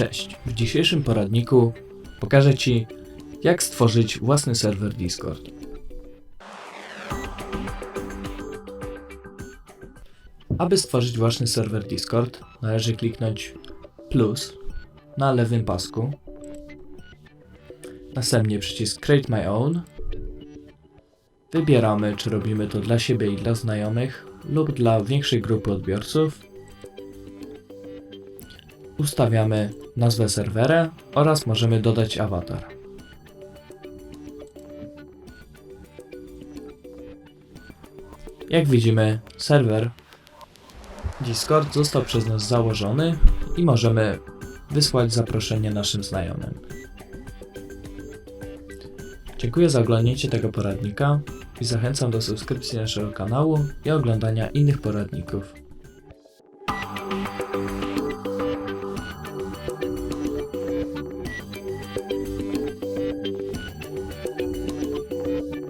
Cześć, w dzisiejszym poradniku pokażę Ci, jak stworzyć własny serwer Discord. Aby stworzyć własny serwer Discord, należy kliknąć plus na lewym pasku, następnie przycisk Create My Own. Wybieramy, czy robimy to dla siebie i dla znajomych, lub dla większej grupy odbiorców. Ustawiamy nazwę serwera oraz możemy dodać awatar. Jak widzimy, serwer Discord został przez nas założony i możemy wysłać zaproszenie naszym znajomym. Dziękuję za oglądnięcie tego poradnika i zachęcam do subskrypcji naszego kanału i oglądania innych poradników.